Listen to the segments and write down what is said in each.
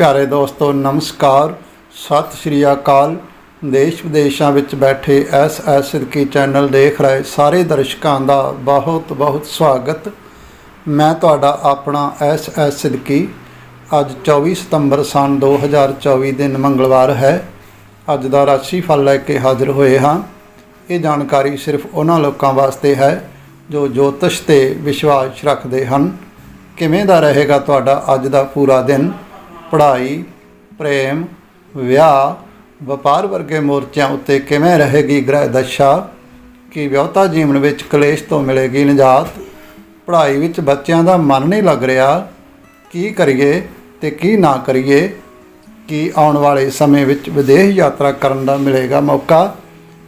ਪਿਆਰੇ ਦੋਸਤੋ, ਨਮਸਕਾਰ। ਸਤਿ ਸ਼੍ਰੀ ਅਕਾਲ। ਦੇਸ਼ ਵਿਦੇਸ਼ਾਂ ਵਿੱਚ ਬੈਠੇ ਐਸ ਐਸ ਸਿੱਧਕੀ ਚੈਨਲ ਦੇਖ ਰਹੇ ਸਾਰੇ ਦਰਸ਼ਕਾਂ ਦਾ ਬਹੁਤ ਬਹੁਤ ਸਵਾਗਤ। ਮੈਂ ਤੁਹਾਡਾ ਆਪਣਾ ਐਸ ਐਸ ਸਿੱਧਕੀ। ਅੱਜ 24 ਸਤੰਬਰ ਸਨ 2024 ਦਿਨ ਮੰਗਲਵਾਰ ਹੈ। ਅੱਜ ਦਾ ਰਾਸ਼ੀ ਫਲ ਲੈ ਕੇ ਹਾਜ਼ਰ ਹੋਏ ਹਾਂ। ਇਹ ਜਾਣਕਾਰੀ ਸਿਰਫ ਉਹਨਾਂ ਲੋਕਾਂ ਵਾਸਤੇ ਹੈ ਜੋ ਜੋਤਿਸ਼ ਤੇ ਵਿਸ਼ਵਾਸ ਰੱਖਦੇ ਹਨ। ਕਿਵੇਂ ਦਾ ਰਹੇਗਾ ਤੁਹਾਡਾ ਅੱਜ ਦਾ ਪੂਰਾ ਦਿਨ? ਪੜ੍ਹਾਈ ਪ੍ਰੇਮ ਵਿਆਹ ਵਪਾਰ ਵਰਗੇ ਮੋਰਚਿਆਂ ਉੱਤੇ ਕਿਵੇਂ ਰਹੇਗੀ ਗ੍ਰਹਿ ਦਸ਼ਾ ਕਿ ਵਿਆਹਤਾ ਜੀਵਨ ਵਿੱਚ ਕਲੇਸ਼ ਤੋਂ ਮਿਲੇਗੀ ਨਿਜਾਤ ਪੜ੍ਹਾਈ ਵਿੱਚ ਬੱਚਿਆਂ ਦਾ ਮਨ ਨਹੀਂ ਲੱਗ ਰਿਹਾ ਕੀ ਕਰੀਏ ਤੇ ਕੀ ਨਾ ਕਰੀਏ ਕਿ ਆਉਣ ਵਾਲੇ ਸਮੇਂ ਵਿੱਚ ਵਿਦੇਸ਼ ਯਾਤਰਾ ਕਰਨ ਦਾ ਮਿਲੇਗਾ ਮੌਕਾ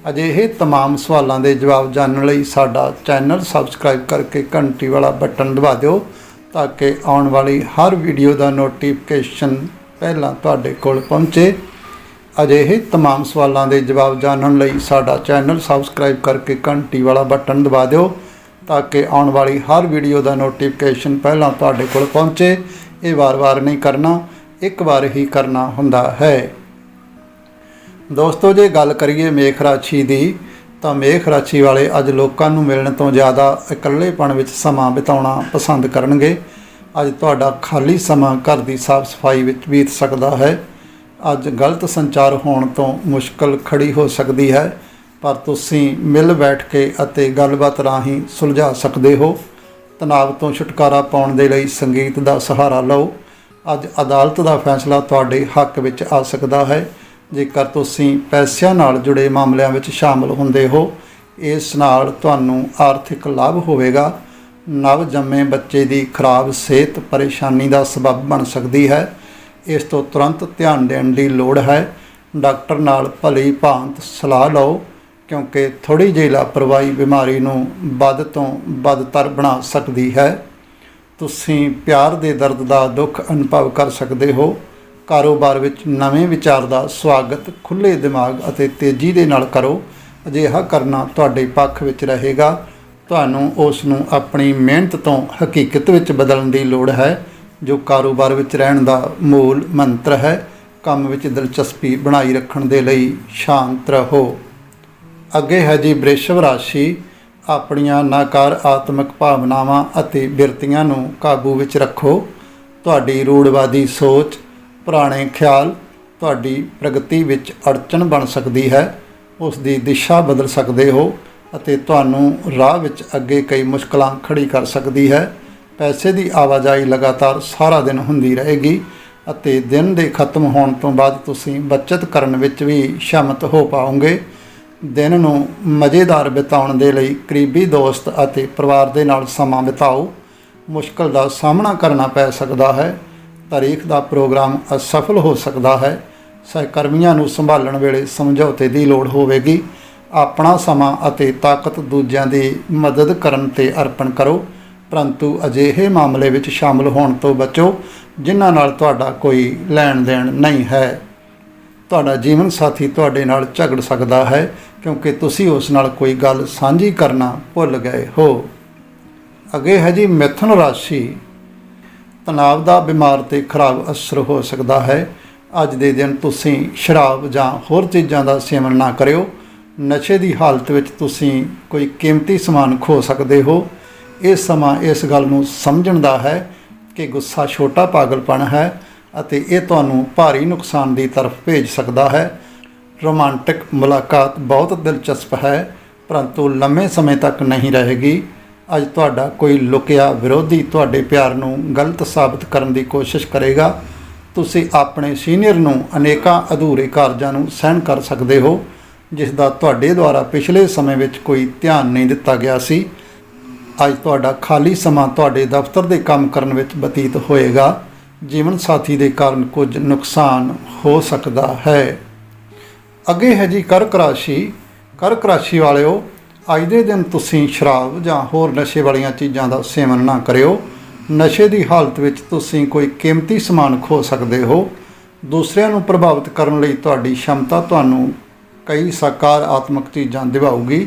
ਅਜਿਹੇ तमाम ਸਵਾਲਾਂ ਦੇ ਜਵਾਬ ਜਾਣਨ ਲਈ ਸਾਡਾ ਚੈਨਲ ਸਬਸਕ੍ਰਾਈਬ ਕਰਕੇ ਘੰਟੀ ਵਾਲਾ ਬਟਨ ਦਬਾ ਦਿਓ ਤਾਂ ਕਿ ਆਉਣ ਵਾਲੀ ਹਰ ਵੀਡੀਓ ਦਾ ਨੋਟੀਫਿਕੇਸ਼ਨ ਪਹਿਲਾਂ ਤੁਹਾਡੇ ਕੋਲ ਪਹੁੰਚੇ ਅਜਿਹੇ तमाम ਸਵਾਲਾਂ ਦੇ ਜਵਾਬ ਜਾਣਨ ਲਈ ਸਾਡਾ ਚੈਨਲ ਸਬਸਕ੍ਰਾਈਬ ਕਰਕੇ ਘੰਟੀ ਵਾਲਾ ਬਟਨ ਦਬਾ ਦਿਓ ਤਾਂ ਕਿ ਆਉਣ ਵਾਲੀ ਹਰ ਵੀਡੀਓ ਦਾ ਨੋਟੀਫਿਕੇਸ਼ਨ ਪਹਿਲਾਂ ਤੁਹਾਡੇ ਕੋਲ ਪਹੁੰਚੇ ਇਹ ਵਾਰ-ਵਾਰ ਨਹੀਂ ਕਰਨਾ ਇੱਕ ਵਾਰ ਹੀ ਕਰਨਾ ਹੁੰਦਾ ਹੈ ਦੋਸਤੋ ਜੇ ਗੱਲ ਕਰੀਏ ਮੇਖ ਰਾਸ਼ੀ ਦੀ ਤਾਂ ਮੇਖ ਰਾਸ਼ੀ ਵਾਲੇ ਅੱਜ ਲੋਕਾਂ ਨੂੰ ਮਿਲਣ ਤੋਂ ਜ਼ਿਆਦਾ ਇਕੱਲੇਪਣ ਵਿੱਚ ਸਮਾਂ ਬਿਤਾਉਣਾ ਪਸੰਦ ਕਰਨਗੇ। ਅੱਜ ਤੁਹਾਡਾ ਖਾਲੀ ਸਮਾਂ ਘਰ ਦੀ ਸਾਫ਼ ਸਫ਼ਾਈ ਵਿੱਚ ਬੀਤ ਸਕਦਾ ਹੈ। ਅੱਜ ਗਲਤ ਸੰਚਾਰ ਹੋਣ ਤੋਂ ਮੁਸ਼ਕਲ ਖੜੀ ਹੋ ਸਕਦੀ ਹੈ, ਪਰ ਤੁਸੀਂ ਮਿਲ ਬੈਠ ਕੇ ਅਤੇ ਗੱਲਬਾਤ ਰਾਹੀਂ ਸੁਲਝਾ ਸਕਦੇ ਹੋ। ਤਣਾਅ ਤੋਂ ਛੁਟਕਾਰਾ ਪਾਉਣ ਦੇ ਲਈ ਸੰਗੀਤ ਦਾ ਸਹਾਰਾ ਲਓ। ਅੱਜ ਅਦਾਲਤ ਦਾ ਫੈਸਲਾ ਤੁਹਾਡੇ ਹੱਕ ਵਿੱਚ ਆ ਸਕਦਾ ਹੈ। ਜੇਕਰ ਤੁਸੀਂ ਪੈਸਿਆਂ ਨਾਲ ਜੁੜੇ ਮਾਮਲਿਆਂ ਵਿੱਚ ਸ਼ਾਮਲ ਹੁੰਦੇ ਹੋ, ਇਸ ਨਾਲ ਤੁਹਾਨੂੰ ਆਰਥਿਕ ਲਾਭ ਹੋਵੇਗਾ। ਨਵ ਜੰਮੇ ਬੱਚੇ ਦੀ ਖਰਾਬ ਸਿਹਤ ਪਰੇਸ਼ਾਨੀ ਦਾ ਸਬਬ ਬਣ ਸਕਦੀ ਹੈ। ਇਸ ਤੋਂ ਤੁਰੰਤ ਧਿਆਨ ਦੇਣ ਦੀ ਲੋੜ ਹੈ। ਡਾਕਟਰ ਨਾਲ ਭਲੀ ਭਾਂਤ ਸਲਾਹ ਲਓ, ਕਿਉਂਕਿ ਥੋੜੀ ਜਿਹੀ ਲਾਪਰਵਾਹੀ ਬਿਮਾਰੀ ਨੂੰ ਵੱਧ ਤੋਂ ਵੱਧਤਰ ਬਣਾ ਸਕਦੀ ਹੈ। ਤੁਸੀਂ ਪਿਆਰ ਦੇ ਦਰਦ ਦਾ ਦੁੱਖ ਅਨੁਭਵ ਕਰ ਸਕਦੇ ਹੋ। ਕਾਰੋਬਾਰ ਵਿੱਚ ਨਵੇਂ ਵਿਚਾਰ ਦਾ ਸਵਾਗਤ ਖੁੱਲੇ ਦਿਮਾਗ ਅਤੇ ਤੇਜ਼ੀ ਦੇ ਨਾਲ ਕਰੋ। ਅਜਿਹਾ ਕਰਨਾ ਤੁਹਾਡੇ ਪੱਖ ਵਿੱਚ ਰਹੇਗਾ। ਤੁਹਾਨੂੰ ਉਸ ਨੂੰ ਆਪਣੀ ਮਿਹਨਤ ਤੋਂ ਹਕੀਕਤ ਵਿੱਚ ਬਦਲਣ ਦੀ ਲੋੜ ਹੈ, ਜੋ ਕਾਰੋਬਾਰ ਵਿੱਚ ਰਹਿਣ ਦਾ ਮੂਲ ਮੰਤਰ ਹੈ। ਕੰਮ ਵਿੱਚ ਦਿਲਚਸਪੀ ਬਣਾਈ ਰੱਖਣ ਦੇ ਲਈ ਸ਼ਾਂਤ ਰਹੋ। ਅੱਗੇ ਹੈ ਜੀ ਬ੍ਰਿਸ਼ਵ ਰਾਸ਼ੀ। ਆਪਣੀਆਂ ਨਕਾਰਾਤਮਕ ਭਾਵਨਾਵਾਂ ਅਤੇ ਬਿਰਤੀਆਂ ਨੂੰ ਕਾਬੂ ਵਿੱਚ ਰੱਖੋ। ਤੁਹਾਡੀ ਰੂੜਵਾਦੀ ਸੋਚ ਪੁਰਾਣੇ ਖਿਆਲ ਤੁਹਾਡੀ ਪ੍ਰਗਤੀ ਵਿੱਚ ਅੜਚਨ ਬਣ ਸਕਦੀ ਹੈ, ਉਸ ਦੀ ਦਿਸ਼ਾ ਬਦਲ ਸਕਦੇ ਹੋ ਅਤੇ ਤੁਹਾਨੂੰ ਰਾਹ ਵਿੱਚ ਅੱਗੇ ਕਈ ਮੁਸ਼ਕਲਾਂ ਖੜੀ ਕਰ ਸਕਦੀ ਹੈ। ਪੈਸੇ ਦੀ ਆਵਾਜਾਈ ਲਗਾਤਾਰ ਸਾਰਾ ਦਿਨ ਹੁੰਦੀ ਰਹੇਗੀ ਅਤੇ ਦਿਨ ਦੇ ਖਤਮ ਹੋਣ ਤੋਂ ਬਾਅਦ ਤੁਸੀਂ ਬਚਤ ਕਰਨ ਵਿੱਚ ਵੀ ਸ਼ਮਤ ਹੋ ਪਾਓਗੇ। ਦਿਨ ਨੂੰ ਮਜ਼ੇਦਾਰ ਬਿਤਾਉਣ ਦੇ ਲਈ ਕਰੀਬੀ ਦੋਸਤ ਅਤੇ ਪਰਿਵਾਰ ਦੇ ਨਾਲ ਸਮਾਂ ਬਿਤਾਓ। ਮੁਸ਼ਕਲ ਦਾ ਸਾਹਮਣਾ ਕਰਨਾ ਪੈ ਸਕਦਾ ਹੈ। ਤਾਰੀਖ ਦਾ ਪ੍ਰੋਗਰਾਮ ਅਸਫਲ ਹੋ ਸਕਦਾ ਹੈ, ਸਹਿਕਰਮੀਆਂ ਨੂੰ ਸੰਭਾਲਣ ਵੇਲੇ ਸਮਝੌਤੇ ਦੀ ਲੋੜ ਹੋਵੇਗੀ। ਆਪਣਾ ਸਮਾਂ ਅਤੇ ਤਾਕਤ ਦੂਜਿਆਂ ਦੀ ਮਦਦ ਕਰਨ ਤੇ ਅਰਪਣ ਕਰੋ। ਪਰੰਤੂ ਅਜਿਹੇ ਮਾਮਲੇ ਵਿੱਚ ਸ਼ਾਮਲ ਹੋਣ ਤੋਂ ਬਚੋ, ਜਿਨ੍ਹਾਂ ਨਾਲ ਤੁਹਾਡਾ ਕੋਈ ਲੈਣ ਦੇਣ ਨਹੀਂ ਹੈ। ਤੁਹਾਡਾ ਜੀਵਨ ਸਾਥੀ ਤੁਹਾਡੇ ਨਾਲ ਝਗੜ ਸਕਦਾ ਹੈ, ਕਿਉਂਕਿ ਤੁਸੀਂ ਉਸ ਨਾਲ ਕੋਈ ਗੱਲ ਸਾਂਝੀ ਕਰਨਾ ਭੁੱਲ ਗਏ ਹੋ। ਅੱਗੇ ਹੈ ਜੀ ਮਿਥੁਨ ਰਾਸ਼ੀ। ਤਣਾਅ ਦਾ ਬਿਮਾਰ ਤੇ ਖਰਾਬ ਅਸਰ ਹੋ ਸਕਦਾ ਹੈ। ਅੱਜ ਦੇ ਦਿਨ ਤੁਸੀਂ ਸ਼ਰਾਬ ਜਾਂ ਹੋਰ ਚੀਜ਼ਾਂ ਦਾ ਸੇਵਨ ਨਾ ਕਰਿਓ। ਨਸ਼ੇ ਦੀ ਹਾਲਤ ਵਿੱਚ ਤੁਸੀਂ ਕੋਈ ਕੀਮਤੀ ਸਮਾਨ ਖੋ ਸਕਦੇ ਹੋ। ਇਹ ਸਮਾਂ ਇਸ ਗੱਲ ਨੂੰ ਸਮਝਣ ਦਾ ਹੈ ਕਿ ਗੁੱਸਾ ਛੋਟਾ ਪਾਗਲਪਣ ਹੈ ਅਤੇ ਇਹ ਤੁਹਾਨੂੰ ਭਾਰੀ ਨੁਕਸਾਨ ਦੀ ਤਰਫ ਭੇਜ ਸਕਦਾ ਹੈ। ਰੋਮਾਂਟਿਕ ਮੁਲਾਕਾਤ ਬਹੁਤ ਦਿਲਚਸਪ ਹੈ, ਪਰੰਤੂ ਲੰਮੇ ਸਮੇਂ ਤੱਕ ਨਹੀਂ ਰਹੇਗੀ। ਅੱਜ ਤੁਹਾਡਾ ਕੋਈ ਲੁਕਿਆ ਵਿਰੋਧੀ ਤੁਹਾਡੇ ਪਿਆਰ ਨੂੰ ਗਲਤ ਸਾਬਤ ਕਰਨ ਦੀ ਕੋਸ਼ਿਸ਼ ਕਰੇਗਾ, ਤੁਸੀਂ ਆਪਣੇ ਸੀਨੀਅਰ ਨੂੰ ਅਨੇਕਾਂ ਅਧੂਰੇ ਕਾਰਜਾਂ ਨੂੰ ਸਹਿਣ ਕਰ ਸਕਦੇ ਹੋ, ਜਿਸ ਦਾ ਤੁਹਾਡੇ ਦੁਆਰਾ ਪਿਛਲੇ ਸਮੇਂ ਵਿੱਚ ਕੋਈ ਧਿਆਨ ਨਹੀਂ ਦਿੱਤਾ ਗਿਆ ਸੀ। ਅੱਜ ਤੁਹਾਡਾ ਖਾਲੀ ਸਮਾਂ ਤੁਹਾਡੇ ਦਫ਼ਤਰ ਦੇ ਕੰਮ ਕਰਨ ਵਿੱਚ ਬਤੀਤ ਹੋਏਗਾ। ਜੀਵਨ ਸਾਥੀ ਦੇ ਕਾਰਨ ਕੁਝ ਨੁਕਸਾਨ ਹੋ ਸਕਦਾ ਹੈ। ਅੱਗੇ ਹੈ ਜੀ ਕਰਕ ਰਾਸ਼ੀ। ਕਰਕ ਰਾਸ਼ੀ ਵਾਲਿਓ ਅੱਜ ਦੇ ਦਿਨ ਤੁਸੀਂ ਸ਼ਰਾਬ ਜਾਂ ਹੋਰ ਨਸ਼ੇ ਵਾਲੀਆਂ ਚੀਜ਼ਾਂ ਦਾ ਸੇਵਨ ਨਾ ਕਰਿਓ। ਨਸ਼ੇ ਦੀ ਹਾਲਤ ਵਿੱਚ ਤੁਸੀਂ ਕੋਈ ਕੀਮਤੀ ਸਮਾਨ ਖੋ ਸਕਦੇ ਹੋ। ਦੂਸਰਿਆਂ ਨੂੰ ਪ੍ਰਭਾਵਿਤ ਕਰਨ ਲਈ ਤੁਹਾਡੀ ਸ਼ਮਤਾ ਤੁਹਾਨੂੰ ਕਈ ਸਕਾਰਾਤਮਕ ਚੀਜ਼ਾਂ ਦਿਵਾਊਗੀ।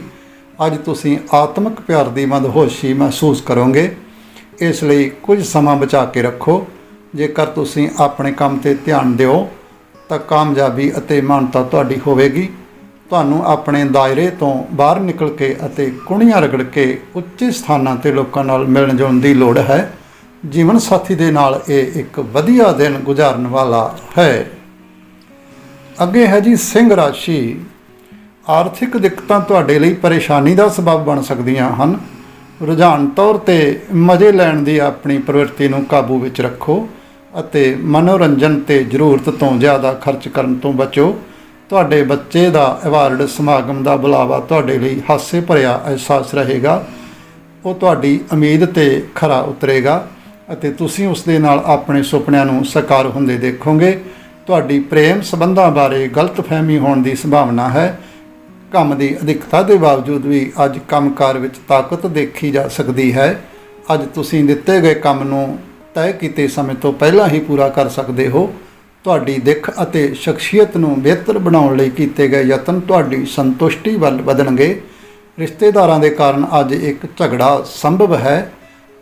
ਅੱਜ ਤੁਸੀਂ ਆਤਮਿਕ ਪਿਆਰ ਦੀ ਮਦਹੋਸ਼ੀ ਮਹਿਸੂਸ ਕਰੋਗੇ। ਇਸ ਲਈ ਕੁਝ ਸਮਾਂ ਬਚਾ ਕੇ ਰੱਖੋ। ਜੇਕਰ ਤੁਸੀਂ ਆਪਣੇ ਕੰਮ ਤੇ ਧਿਆਨ ਦਿਓ, ਤਾਂ ਕਾਮਯਾਬੀ ਅਤੇ ਮਾਨਤਾ ਤੁਹਾਡੀ ਹੋਵੇਗੀ। ਤੁਹਾਨੂੰ ਆਪਣੇ ਦਾਇਰੇ ਤੋਂ ਬਾਹਰ ਨਿਕਲ ਕੇ ਅਤੇ ਕੁਣੀਆਂ ਰਗੜ ਕੇ ਉੱਚੇ ਸਥਾਨਾਂ ਤੇ ਲੋਕਾਂ ਨਾਲ ਮਿਲਣ ਜੁਲਣ ਦੀ ਲੋੜ ਹੈ। ਜੀਵਨ ਸਾਥੀ ਦੇ ਨਾਲ ਇਹ ਇੱਕ ਵਧੀਆ ਦਿਨ ਗੁਜ਼ਾਰਨ ਵਾਲਾ ਹੈ। ਅੱਗੇ ਹੈ ਜੀ ਸਿੰਘ ਰਾਸ਼ੀ। ਆਰਥਿਕ ਦਿੱਕਤਾਂ ਤੁਹਾਡੇ ਲਈ ਪਰੇਸ਼ਾਨੀ ਦਾ ਸਬਬ ਬਣ ਸਕਦੀਆਂ ਹਨ। ਰੁਝਾਨ ਤੌਰ ਤੇ ਮਜ਼ੇ ਲੈਣ ਦੀ ਆਪਣੀ ਪ੍ਰਵਿਰਤੀ ਨੂੰ ਕਾਬੂ ਵਿੱਚ ਰੱਖੋ ਅਤੇ ਮਨੋਰੰਜਨ ਤੇ ਜ਼ਰੂਰਤ ਤੋਂ ਜ਼ਿਆਦਾ ਖਰਚ ਕਰਨ ਤੋਂ ਬਚੋ। ਤੁਹਾਡੇ ਬੱਚੇ ਦਾ ਅਵਾਰਡ ਸਮਾਗਮ ਦਾ ਬੁਲਾਵਾ ਤੁਹਾਡੇ ਲਈ ਹਾਸੇ ਭਰਿਆ ਅਹਿਸਾਸ ਰਹੇਗਾ। ਉਹ ਤੁਹਾਡੀ ਉਮੀਦ ਤੇ ਖਰਾ ਉਤਰੇਗਾ ਅਤੇ ਤੁਸੀਂ ਉਸ ਦੇ ਨਾਲ ਆਪਣੇ ਸੁਪਨਿਆਂ ਨੂੰ ਸਾਕਾਰ ਹੁੰਦੇ ਦੇਖੋਗੇ। ਤੁਹਾਡੀ ਪ੍ਰੇਮ ਸੰਬੰਧਾਂ ਬਾਰੇ ਗਲਤਫਹਿਮੀ ਹੋਣ ਦੀ ਸੰਭਾਵਨਾ ਹੈ। ਕੰਮ ਦੀ ਅਧਿਕਤਾ ਦੇ ਬਾਵਜੂਦ ਵੀ ਅੱਜ ਕੰਮਕਾਰ ਵਿੱਚ ਤਾਕਤ ਦੇਖੀ ਜਾ ਸਕਦੀ ਹੈ। ਅੱਜ ਤੁਸੀਂ ਦਿੱਤੇ ਗਏ ਕੰਮ ਨੂੰ ਤੈਅ ਕੀਤੇ ਸਮੇਂ ਤੋਂ ਪਹਿਲਾਂ ਹੀ ਪੂਰਾ ਕਰ ਸਕਦੇ ਹੋ। ਤੁਹਾਡੀ ਦਿੱਖ ਅਤੇ ਸ਼ਖਸੀਅਤ ਨੂੰ ਬਿਹਤਰ ਬਣਾਉਣ ਲਈ ਕੀਤੇ ਗਏ ਯਤਨ ਤੁਹਾਡੀ ਸੰਤੁਸ਼ਟੀ ਵੱਲ ਵਧਣਗੇ। ਰਿਸ਼ਤੇਦਾਰਾਂ ਦੇ ਕਾਰਨ ਅੱਜ ਇੱਕ ਝਗੜਾ ਸੰਭਵ ਹੈ,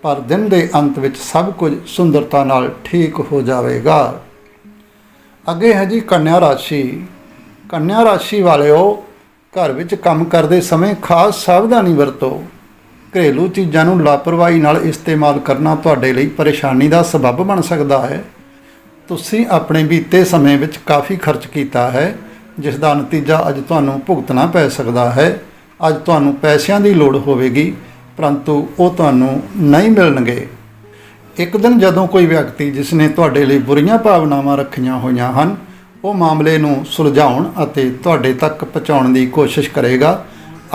ਪਰ ਦਿਨ ਦੇ ਅੰਤ ਵਿੱਚ ਸਭ ਕੁਝ ਸੁੰਦਰਤਾ ਨਾਲ ਠੀਕ ਹੋ ਜਾਵੇਗਾ। ਅੱਗੇ ਹੈ ਜੀ ਕੰਨਿਆ ਰਾਸ਼ੀ। ਕੰਨਿਆ ਰਾਸ਼ੀ ਵਾਲਿਓ, ਘਰ ਵਿੱਚ ਕੰਮ ਕਰਦੇ ਸਮੇਂ ਖਾਸ ਸਾਵਧਾਨੀ ਵਰਤੋ। ਘਰੇਲੂ ਚੀਜ਼ਾਂ ਨੂੰ ਲਾਪਰਵਾਹੀ ਨਾਲ ਇਸਤੇਮਾਲ ਕਰਨਾ ਤੁਹਾਡੇ ਲਈ ਪਰੇਸ਼ਾਨੀ ਦਾ ਸਬਬ ਬਣ ਸਕਦਾ ਹੈ। ਤੁਸੀਂ ਆਪਣੇ ਬੀਤੇ ਸਮੇਂ ਵਿੱਚ ਕਾਫੀ ਖਰਚ ਕੀਤਾ ਹੈ, ਜਿਸ ਦਾ ਨਤੀਜਾ ਅੱਜ ਤੁਹਾਨੂੰ ਭੁਗਤਣਾ ਪੈ ਸਕਦਾ ਹੈ। ਅੱਜ ਤੁਹਾਨੂੰ ਪੈਸਿਆਂ ਦੀ ਲੋੜ ਹੋਵੇਗੀ, ਪਰੰਤੂ ਉਹ ਤੁਹਾਨੂੰ ਨਹੀਂ ਮਿਲਣਗੇ। ਇੱਕ ਦਿਨ ਜਦੋਂ ਕੋਈ ਵਿਅਕਤੀ ਜਿਸ ਨੇ ਤੁਹਾਡੇ ਲਈ ਬੁਰੀਆਂ ਭਾਵਨਾਵਾਂ ਰੱਖੀਆਂ ਹੋਈਆਂ ਹਨ, ਉਹ ਮਾਮਲੇ ਨੂੰ ਸੁਲਝਾਉਣ ਅਤੇ ਤੁਹਾਡੇ ਤੱਕ ਪਹੁੰਚਾਉਣ ਦੀ ਕੋਸ਼ਿਸ਼ ਕਰੇਗਾ।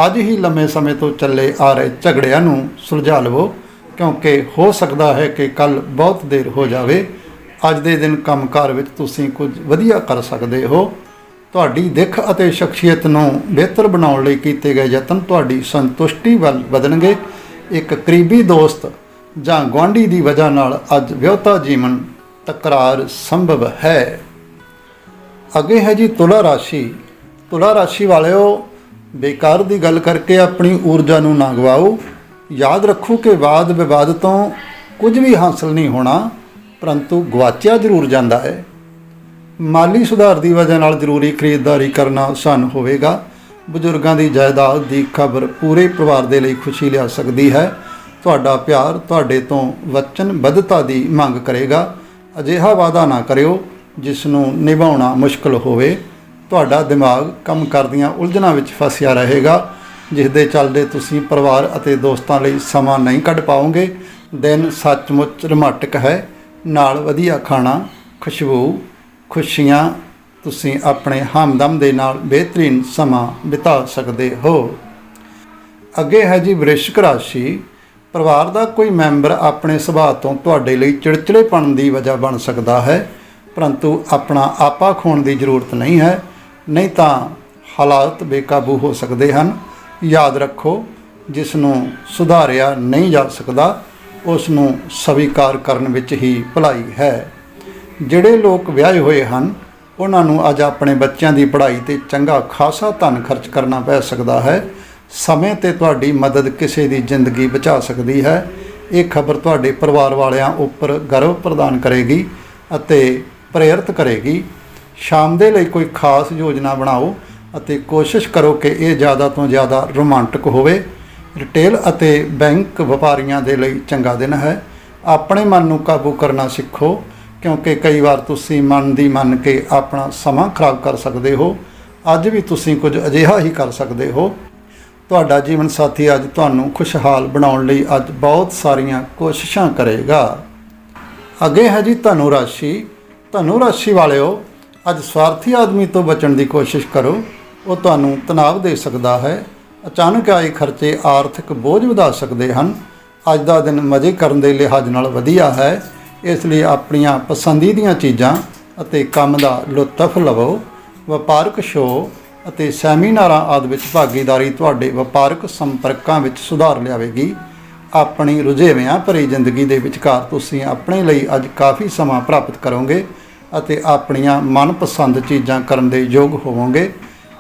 ਅੱਜ ਹੀ ਲੰਮੇ ਸਮੇਂ ਤੋਂ ਚੱਲੇ ਆ ਰਹੇ ਝਗੜਿਆਂ ਨੂੰ ਸੁਲਝਾ ਲਵੋ, ਕਿਉਂਕਿ ਹੋ ਸਕਦਾ ਹੈ ਕਿ ਕੱਲ ਬਹੁਤ ਦੇਰ ਹੋ ਜਾਵੇ ਅੱਜ ਦੇ ਦਿਨ ਕੰਮਕਾਰ ਵਿੱਚ ਤੁਸੀਂ ਕੁਝ ਵਧੀਆ ਕਰ ਸਕਦੇ ਹੋ। ਤੁਹਾਡੀ ਦਿੱਖ ਅਤੇ ਸ਼ਖਸੀਅਤ ਨੂੰ ਬਿਹਤਰ ਬਣਾਉਣ ਲਈ ਕੀਤੇ ਗਏ ਯਤਨ ਤੁਹਾਡੀ ਸੰਤੁਸ਼ਟੀ ਵੱਲ ਵਧਣਗੇ। ਇੱਕ ਕਰੀਬੀ ਦੋਸਤ ਜਾਂ ਗੁਆਂਢੀ ਦੀ ਵਜ੍ਹਾ ਨਾਲ ਅੱਜ ਵਿਆਹਤਾ ਜੀਵਨ ਤਕਰਾਰ ਸੰਭਵ ਹੈ। ਅੱਗੇ ਹੈ ਜੀ ਤੁਲਾ ਰਾਸ਼ੀ। ਤੁਲਾ ਰਾਸ਼ੀ ਵਾਲਿਓ, ਬੇਕਾਰ ਦੀ ਗੱਲ ਕਰਕੇ ਆਪਣੀ ਊਰਜਾ ਨੂੰ ਨਾ ਗਵਾਓ। ਯਾਦ ਰੱਖੋ ਕਿ ਵਾਦ ਵਿਵਾਦ ਤੋਂ ਕੁਝ ਵੀ ਹਾਸਲ ਨਹੀਂ ਹੋਣਾ। ਪਰੰਤੂ ਗਵਾਚਿਆ ਜ਼ਰੂਰ ਜਾਂਦਾ ਹੈ। ਮਾਲੀ ਸੁਧਾਰ ਦੀ ਵਜ੍ਹਾ ਨਾਲ ਜ਼ਰੂਰੀ ਖਰੀਦਦਾਰੀ ਕਰਨਾ ਆਸਾਨ ਹੋਵੇਗਾ। ਬਜ਼ੁਰਗਾਂ ਦੀ ਜਾਇਦਾਦ ਦੀ ਖਬਰ ਪੂਰੇ ਪਰਿਵਾਰ ਦੇ ਲਈ ਖੁਸ਼ੀ ਲਿਆ ਸਕਦੀ ਹੈ। ਤੁਹਾਡਾ ਪਿਆਰ ਤੁਹਾਡੇ ਤੋਂ ਵਚਨਬੱਧਤਾ ਦੀ ਮੰਗ ਕਰੇਗਾ। ਅਜਿਹਾ ਵਾਅਦਾ ਨਾ ਕਰਿਓ ਜਿਸ ਨੂੰ ਨਿਭਾਉਣਾ ਮੁਸ਼ਕਲ ਹੋਵੇ। ਤੁਹਾਡਾ ਦਿਮਾਗ ਕੰਮ ਕਰਦੀਆਂ ਉਲਝਣਾਂ ਵਿੱਚ ਫਸਿਆ ਰਹੇਗਾ, ਜਿਸ ਦੇ ਚੱਲਦੇ ਤੁਸੀਂ ਪਰਿਵਾਰ ਅਤੇ ਦੋਸਤਾਂ ਲਈ ਸਮਾਂ ਨਹੀਂ ਕੱਢ ਪਾਓਗੇ। ਦਿਨ ਸੱਚਮੁੱਚ ਰੋਮਾਂਟਿਕ ਹੈ। ਨਾਲ ਵਧੀਆ ਖਾਣਾ, ਖੁਸ਼ਬੂ, ਖੁਸ਼ੀਆਂ ਤੁਸੀਂ ਆਪਣੇ ਹਮਦਮ ਦੇ ਨਾਲ ਬਿਹਤਰੀਨ ਸਮਾਂ ਬਿਤਾ ਸਕਦੇ ਹੋ। ਅੱਗੇ ਹੈ ਜੀ ਵ੍ਰਿਸ਼ਕ ਰਾਸ਼ੀ। ਪਰਿਵਾਰ ਦਾ ਕੋਈ ਮੈਂਬਰ ਆਪਣੇ ਸੁਭਾਅ ਤੋਂ ਤੁਹਾਡੇ ਲਈ ਚਿੜਚਿੜੇਪਣ ਦੀ ਵਜ੍ਹਾ ਬਣ ਸਕਦਾ ਹੈ, ਪਰੰਤੂ ਆਪਣਾ ਆਪਾ ਖੋਣ ਦੀ ਜ਼ਰੂਰਤ ਨਹੀਂ ਹੈ। ਨਹੀਂ ਤਾਂ ਹਾਲਾਤ ਬੇਕਾਬੂ ਹੋ ਸਕਦੇ ਹਨ। ਯਾਦ ਰੱਖੋ, ਜਿਸ ਨੂੰ ਸੁਧਾਰਿਆ ਨਹੀਂ ਜਾ ਸਕਦਾ ਉਸ ਨੂੰ ਸਵੀਕਾਰ ਕਰਨ ਵਿੱਚ ਹੀ ਭਲਾਈ ਹੈ। ਜਿਹੜੇ ਲੋਕ ਵਿਆਹੇ ਹੋਏ ਹਨ, ਉਹਨਾਂ ਨੂੰ ਅੱਜ ਆਪਣੇ ਬੱਚਿਆਂ ਦੀ ਪੜ੍ਹਾਈ ਤੇ ਚੰਗਾ ਖਾਸਾ ਧਨ ਖਰਚ ਕਰਨਾ ਪੈ ਸਕਦਾ ਹੈ। ਸਮੇਂ ਤੇ ਤੁਹਾਡੀ ਮਦਦ ਕਿਸੇ ਦੀ ਜ਼ਿੰਦਗੀ ਬਚਾ ਸਕਦੀ ਹੈ। ਇਹ ਖਬਰ ਤੁਹਾਡੇ ਪਰਿਵਾਰ ਵਾਲਿਆਂ ਉੱਪਰ ਗਰਵ ਪ੍ਰਦਾਨ ਕਰੇਗੀ ਅਤੇ ਪ੍ਰੇਰਿਤ ਕਰੇਗੀ। ਸ਼ਾਮ ਦੇ ਲਈ ਕੋਈ ਖਾਸ ਯੋਜਨਾ ਬਣਾਓ ਅਤੇ ਕੋਸ਼ਿਸ਼ ਕਰੋ ਕਿ ਇਹ ਜ਼ਿਆਦਾ ਤੋਂ ਜ਼ਿਆਦਾ ਰੋਮਾਂਟਿਕ ਹੋਵੇ। ਰਿਟੇਲ ਅਤੇ ਬੈਂਕ ਵਪਾਰੀਆਂ ਦੇ ਲਈ ਚੰਗਾ ਦਿਨ ਹੈ। ਆਪਣੇ ਮਨ ਨੂੰ ਕਾਬੂ ਕਰਨਾ ਸਿੱਖੋ, ਕਿਉਂਕਿ ਕਈ ਵਾਰ ਤੁਸੀਂ ਮਨ ਦੀ ਮੰਨ ਕੇ ਆਪਣਾ ਸਮਾਂ ਖਰਾਬ ਕਰ ਸਕਦੇ ਹੋ। ਅੱਜ ਵੀ ਤੁਸੀਂ ਕੁਝ ਅਜਿਹਾ ਹੀ ਕਰ ਸਕਦੇ ਹੋ। ਤੁਹਾਡਾ ਜੀਵਨ ਸਾਥੀ ਅੱਜ ਤੁਹਾਨੂੰ ਖੁਸ਼ਹਾਲ ਬਣਾਉਣ ਲਈ ਅੱਜ ਬਹੁਤ ਸਾਰੀਆਂ ਕੋਸ਼ਿਸ਼ਾਂ ਕਰੇਗਾ। ਅੱਗੇ ਹੈ ਜੀ ਧਨੁ ਰਾਸ਼ੀ। ਧਨੁ ਰਾਸ਼ੀ ਵਾਲਿਓ, ਅੱਜ ਸਵਾਰਥੀ ਆਦਮੀ ਤੋਂ ਬਚਣ ਦੀ ਕੋਸ਼ਿਸ਼ ਕਰੋ। ਉਹ ਤੁਹਾਨੂੰ ਤਣਾਅ ਦੇ ਸਕਦਾ ਹੈ। ਅਚਾਨਕ ਆਏ ਖਰਚੇ ਆਰਥਿਕ ਬੋਝ ਵਧਾ ਸਕਦੇ ਹਨ। ਅੱਜ ਦਾ ਦਿਨ ਮਜ਼ੇ ਕਰਨ ਦੇ ਲਿਹਾਜ਼ ਨਾਲ ਵਧੀਆ ਹੈ। ਇਸ ਲਈ ਆਪਣੀਆਂ ਪਸੰਦੀਦੀਆਂ ਚੀਜ਼ਾਂ ਅਤੇ ਕੰਮ ਦਾ ਲੁਤਫ ਲਵੋ। ਵਪਾਰਕ ਸ਼ੋਅ ਅਤੇ ਸੈਮੀਨਾਰਾਂ ਆਦਿ ਵਿੱਚ ਭਾਗੀਦਾਰੀ ਤੁਹਾਡੇ ਵਪਾਰਕ ਸੰਪਰਕਾਂ ਵਿੱਚ ਸੁਧਾਰ ਲਿਆਵੇਗੀ। ਆਪਣੀ ਰੁਝੇਵਿਆਂ ਭਰੀ ਜ਼ਿੰਦਗੀ ਦੇ ਵਿਚਕਾਰ ਤੁਸੀਂ ਆਪਣੇ ਲਈ ਅੱਜ ਕਾਫੀ ਸਮਾਂ ਪ੍ਰਾਪਤ ਕਰੋਗੇ ਅਤੇ ਆਪਣੀਆਂ ਮਨਪਸੰਦ ਚੀਜ਼ਾਂ ਕਰਨ ਦੇ ਯੋਗ ਹੋਵੋਗੇ।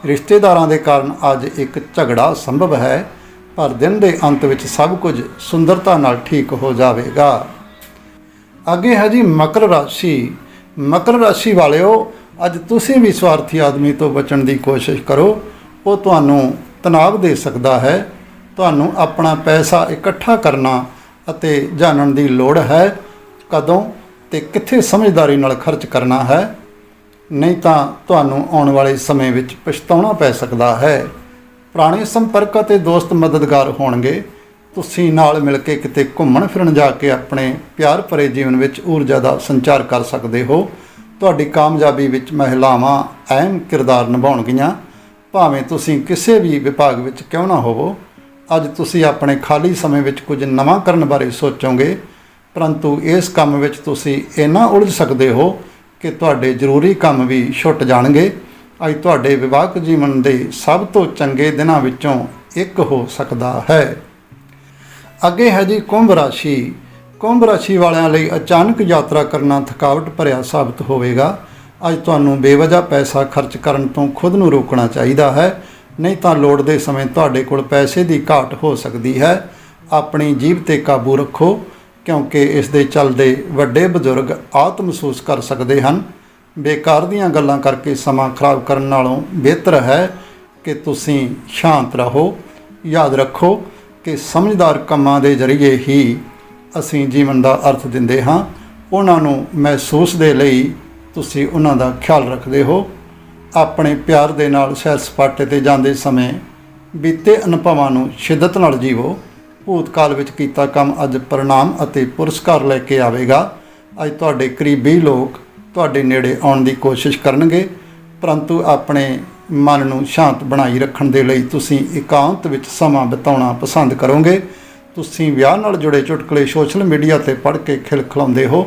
ਰਿਸ਼ਤੇਦਾਰਾਂ ਦੇ ਕਾਰਨ ਅੱਜ ਇੱਕ ਝਗੜਾ ਸੰਭਵ ਹੈ, ਪਰ ਦਿਨ ਦੇ ਅੰਤ ਵਿੱਚ ਸਭ ਕੁਝ ਸੁੰਦਰਤਾ ਨਾਲ ਠੀਕ ਹੋ ਜਾਵੇਗਾ। ਅੱਗੇ ਹੈ ਜੀ ਮਕਰ ਰਾਸ਼ੀ। ਮਕਰ ਰਾਸ਼ੀ ਵਾਲਿਓ, ਅੱਜ ਤੁਸੀਂ ਵੀ ਸਵਾਰਥੀ ਆਦਮੀ ਤੋਂ ਬਚਣ ਦੀ ਕੋਸ਼ਿਸ਼ ਕਰੋ। ਉਹ ਤੁਹਾਨੂੰ ਤਣਾਅ ਦੇ ਸਕਦਾ ਹੈ। ਤੁਹਾਨੂੰ ਆਪਣਾ ਪੈਸਾ ਇਕੱਠਾ ਕਰਨਾ ਅਤੇ ਜਾਣਨ ਦੀ ਲੋੜ ਹੈ। ਕਦੋਂ ਤੇ ਕਿੱਥੇ ਸਮਝਦਾਰੀ ਨਾਲ ਖਰਚ ਕਰਨਾ ਹੈ। ਨਹੀਂ ਤਾਂ ਤੁਹਾਨੂੰ ਆਉਣ ਵਾਲੇ ਸਮੇਂ ਵਿੱਚ ਪਛਤਾਉਣਾ ਪੈ ਸਕਦਾ ਹੈ। ਪੁਰਾਣੇ ਸੰਪਰਕ ਅਤੇ ਦੋਸਤ ਮਦਦਗਾਰ ਹੋਣਗੇ। ਤੁਸੀਂ ਨਾਲ ਮਿਲ ਕੇ ਕਿਤੇ ਘੁੰਮਣ ਫਿਰਨ ਜਾ ਕੇ ਆਪਣੇ ਪਿਆਰ ਭਰੇ ਜੀਵਨ ਵਿੱਚ ਊਰਜਾ ਦਾ ਸੰਚਾਰ ਕਰ ਸਕਦੇ ਹੋ। ਤੁਹਾਡੀ ਕਾਮਯਾਬੀ ਵਿੱਚ ਮਹਿਲਾਵਾਂ ਅਹਿਮ ਕਿਰਦਾਰ ਨਿਭਾਉਣਗੀਆਂ। ਭਾਵੇਂ ਤੁਸੀਂ ਕਿਸੇ ਵੀ ਵਿਭਾਗ ਵਿੱਚ ਕਿਉਂ ਨਾ ਹੋਵੋ, ਅੱਜ ਤੁਸੀਂ ਆਪਣੇ ਖਾਲੀ ਸਮੇਂ ਵਿੱਚ ਕੁਝ ਨਵਾਂ ਕਰਨ ਬਾਰੇ ਸੋਚੋਗੇ। ਪਰੰਤੂ ਇਸ ਕੰਮ ਵਿੱਚ ਤੁਸੀਂ ਇੰਨਾ ਉਲਝ ਸਕਦੇ ਹੋ ਕਿ ਤੁਹਾਡੇ ਜ਼ਰੂਰੀ ਕੰਮ ਵੀ ਛੁੱਟ ਜਾਣਗੇ। ਅੱਜ ਤੁਹਾਡੇ ਵਿਵਾਹਕ ਜੀਵਨ ਦੇ ਸਭ ਤੋਂ ਚੰਗੇ ਦਿਨਾਂ ਵਿੱਚੋਂ ਇੱਕ ਹੋ ਸਕਦਾ ਹੈ। ਅੱਗੇ ਹੈ ਜੀ ਕੁੰਭ ਰਾਸ਼ੀ। ਕੁੰਭ ਰਾਸ਼ੀ ਵਾਲਿਆਂ ਲਈ ਅਚਾਨਕ ਯਾਤਰਾ ਕਰਨਾ ਥਕਾਵਟ ਭਰਿਆ ਸਾਬਤ ਹੋਵੇਗਾ। ਅੱਜ ਤੁਹਾਨੂੰ ਬੇਵਜ੍ਹਾ ਪੈਸਾ ਖਰਚ ਕਰਨ ਤੋਂ ਖੁਦ ਨੂੰ ਰੋਕਣਾ ਚਾਹੀਦਾ ਹੈ। ਨਹੀਂ ਤਾਂ ਲੋੜ ਦੇ ਸਮੇਂ ਤੁਹਾਡੇ ਕੋਲ ਪੈਸੇ ਦੀ ਘਾਟ ਹੋ ਸਕਦੀ ਹੈ। ਆਪਣੀ ਜੀਭ ਤੇ ਕਾਬੂ ਰੱਖੋ। ਕਿਉਂਕਿ ਇਸ ਦੇ ਚੱਲਦੇ ਵੱਡੇ ਬਜ਼ੁਰਗ ਆਤ ਮਹਿਸੂਸ ਕਰ ਸਕਦੇ ਹਨ। ਬੇਕਾਰ ਦੀਆਂ ਗੱਲਾਂ ਕਰਕੇ ਸਮਾਂ ਖਰਾਬ ਕਰਨ ਨਾਲੋਂ ਬਿਹਤਰ ਹੈ ਕਿ ਤੁਸੀਂ ਸ਼ਾਂਤ ਰਹੋ। ਯਾਦ ਰੱਖੋ ਕਿ ਸਮਝਦਾਰ ਕੰਮਾਂ ਦੇ ਜ਼ਰੀਏ ਹੀ ਅਸੀਂ ਜੀਵਨ ਦਾ ਅਰਥ ਦਿੰਦੇ ਹਾਂ। ਉਹਨਾਂ ਨੂੰ ਮਹਿਸੂਸ ਦੇ ਲਈ ਤੁਸੀਂ ਉਹਨਾਂ ਦਾ ਖਿਆਲ ਰੱਖਦੇ ਹੋ। ਆਪਣੇ ਪਿਆਰ ਦੇ ਨਾਲ ਸੈਰ ਸਪਾਟੇ ਤੇ ਜਾਂਦੇ ਸਮੇਂ ਬੀਤੇ ਅਨੁਭਵਾਂ ਨੂੰ ਸ਼ਿੱਦਤ ਨਾਲ ਜੀਵੋ। ਭੂਤਕਾਲ ਵਿੱਚ ਕੀਤਾ ਕੰਮ ਅੱਜ ਪ੍ਰਣਾਮ ਅਤੇ ਪੁਰਸਕਾਰ ਲੈ ਕੇ ਆਵੇਗਾ। ਅੱਜ ਤੁਹਾਡੇ ਕਰੀਬੀ ਲੋਕ ਤੁਹਾਡੇ ਨੇੜੇ ਆਉਣ ਦੀ ਕੋਸ਼ਿਸ਼ ਕਰਨਗੇ, ਪਰੰਤੂ ਆਪਣੇ ਮਨ ਨੂੰ ਸ਼ਾਂਤ ਬਣਾਈ ਰੱਖਣ ਦੇ ਲਈ ਤੁਸੀਂ ਇਕਾਂਤ ਵਿੱਚ ਸਮਾਂ ਬਿਤਾਉਣਾ ਪਸੰਦ ਕਰੋਗੇ। ਤੁਸੀਂ ਵਿਆਹ ਨਾਲ ਜੁੜੇ ਚੁਟਕਲੇ ਸੋਸ਼ਲ ਮੀਡੀਆ ਤੇ ਪੜ੍ਹ ਕੇ ਖਿਲਖਲਾਉਂਦੇ ਹੋ,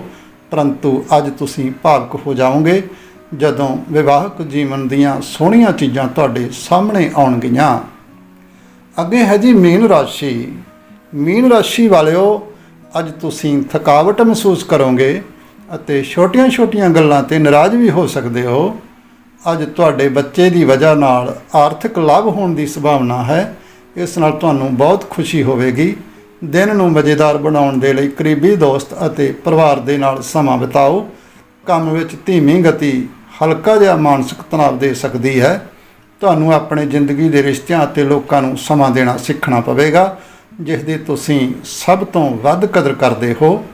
ਪਰੰਤੂ ਅੱਜ ਤੁਸੀਂ ਭਾਵਕ ਹੋ ਜਾਓਗੇ ਜਦੋਂ ਵਿਵਾਹਕ ਜੀਵਨ ਦੀਆਂ ਸੋਹਣੀਆਂ ਚੀਜ਼ਾਂ ਤੁਹਾਡੇ ਸਾਹਮਣੇ ਆਉਣਗੀਆਂ। ਅੱਗੇ ਹੈ ਜੀ ਮੀਨ ਰਾਸ਼ੀ। ਮੀਨ ਰਾਸ਼ੀ ਵਾਲਿਓ, ਅੱਜ ਤੁਸੀਂ ਥਕਾਵਟ ਮਹਿਸੂਸ ਕਰੋਗੇ ਅਤੇ ਛੋਟੀਆਂ-ਛੋਟੀਆਂ ਗੱਲਾਂ ਤੇ ਨਾਰਾਜ਼ ਵੀ ਹੋ ਸਕਦੇ ਹੋ। ਅੱਜ ਤੁਹਾਡੇ ਬੱਚੇ ਦੀ ਵਜ੍ਹਾ ਨਾਲ ਆਰਥਿਕ ਲਾਭ ਹੋਣ ਦੀ ਸੰਭਾਵਨਾ ਹੈ। ਇਸ ਨਾਲ ਤੁਹਾਨੂੰ ਬਹੁਤ ਖੁਸ਼ੀ ਹੋਵੇਗੀ। ਦਿਨ ਨੂੰ ਮਜ਼ੇਦਾਰ ਬਣਾਉਣ ਦੇ ਲਈ ਕਰੀਬੀ ਦੋਸਤ ਅਤੇ ਪਰਿਵਾਰ ਦੇ ਨਾਲ ਸਮਾਂ ਬਿਤਾਓ। ਕੰਮ ਵਿੱਚ ਧੀਮੀ ਗਤੀ ਹਲਕਾ ਜਿਹਾ ਮਾਨਸਿਕ ਤਣਾਅ ਦੇ ਸਕਦੀ ਹੈ। ਤੁਹਾਨੂੰ ਆਪਣੇ ਜ਼ਿੰਦਗੀ ਦੇ ਰਿਸ਼ਤਿਆਂ ਅਤੇ ਲੋਕਾਂ ਨੂੰ ਸਮਾਂ ਦੇਣਾ ਸਿੱਖਣਾ ਪਵੇਗਾ। ਜਿਸ ਦੀ ਤੁਸੀਂ ਸਭ ਤੋਂ ਵੱਧ ਕਦਰ ਕਰਦੇ ਹੋ,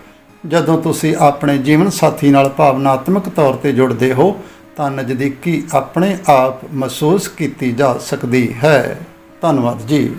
ਜਦੋਂ ਤੁਸੀਂ ਆਪਣੇ ਜੀਵਨ ਸਾਥੀ ਨਾਲ ਭਾਵਨਾਤਮਕ ਤੌਰ ਤੇ ਜੁੜਦੇ ਹੋ, ਤਾਂ ਨਜ਼ਦੀਕੀ ਆਪਣੇ ਆਪ ਮਹਿਸੂਸ ਕੀਤੀ ਜਾ ਸਕਦੀ ਹੈ। ਧੰਨਵਾਦ ਜੀ।